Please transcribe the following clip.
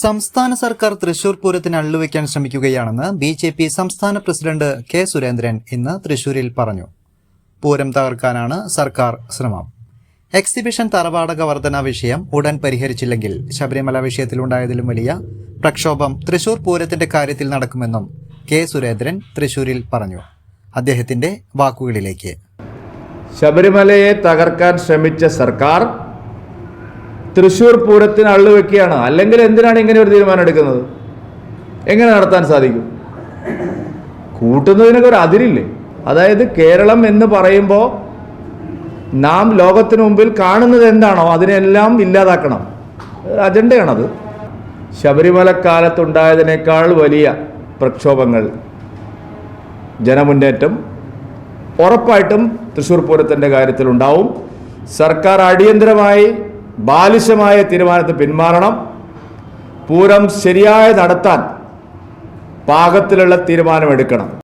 സംസ്ഥാന സർക്കാർ തൃശൂർ പൂരത്തിന് അള്ളുവെക്കാൻ ശ്രമിക്കുകയാണെന്ന് ബി ജെ പി സംസ്ഥാന പ്രസിഡന്റ് കെ സുരേന്ദ്രൻ ഇന്ന് തൃശൂരിൽ പറഞ്ഞു. പൂരം തകർക്കാനാണ് സർക്കാർ ശ്രമം. എക്സിബിഷൻ തറവാടക വർധന വിഷയം ഉടൻ പരിഹരിച്ചില്ലെങ്കിൽ ശബരിമല വിഷയത്തിലുണ്ടായതിലും വലിയ പ്രക്ഷോഭം തൃശൂർ പൂരത്തിന്റെ കാര്യത്തിൽ നടക്കുമെന്നും കെ സുരേന്ദ്രൻ തൃശൂരിൽ പറഞ്ഞു. അദ്ദേഹത്തിന്റെ വാക്കുകളിലേക്ക്. ശബരിമലയെ തകർക്കാൻ ശ്രമിച്ച സർക്കാർ തൃശൂർ പൂരത്തിന് അള്ളു വെക്കുകയാണ്. അല്ലെങ്കിൽ എന്തിനാണ് ഇങ്ങനെ ഒരു തീരുമാനം എടുക്കുന്നത്? എങ്ങനെ നടത്താൻ സാധിക്കും? കൂട്ടുന്നതിനൊക്കെ ഒരു അതിരില്ലേ? അതായത് കേരളം എന്ന് പറയുമ്പോൾ നാം ലോകത്തിന് മുമ്പിൽ കാണുന്നത് എന്താണോ അതിനെല്ലാം ഇല്ലാതാക്കണം. അജണ്ടയാണത്. ശബരിമല കാലത്തുണ്ടായതിനേക്കാൾ വലിയ പ്രക്ഷോഭങ്ങൾ ജനമുന്നേറ്റം ഉറപ്പായിട്ടും തൃശ്ശൂർ പൂരത്തിന്റെ കാര്യത്തിലുണ്ടാവും. സർക്കാർ അടിയന്തരമായി ബാലിശമായ തീരുമാനത്തിൽ പിന്മാറണം. പൂരം ശരിയായി നടത്താൻ പാകത്തിലുള്ള തീരുമാനമെടുക്കണം.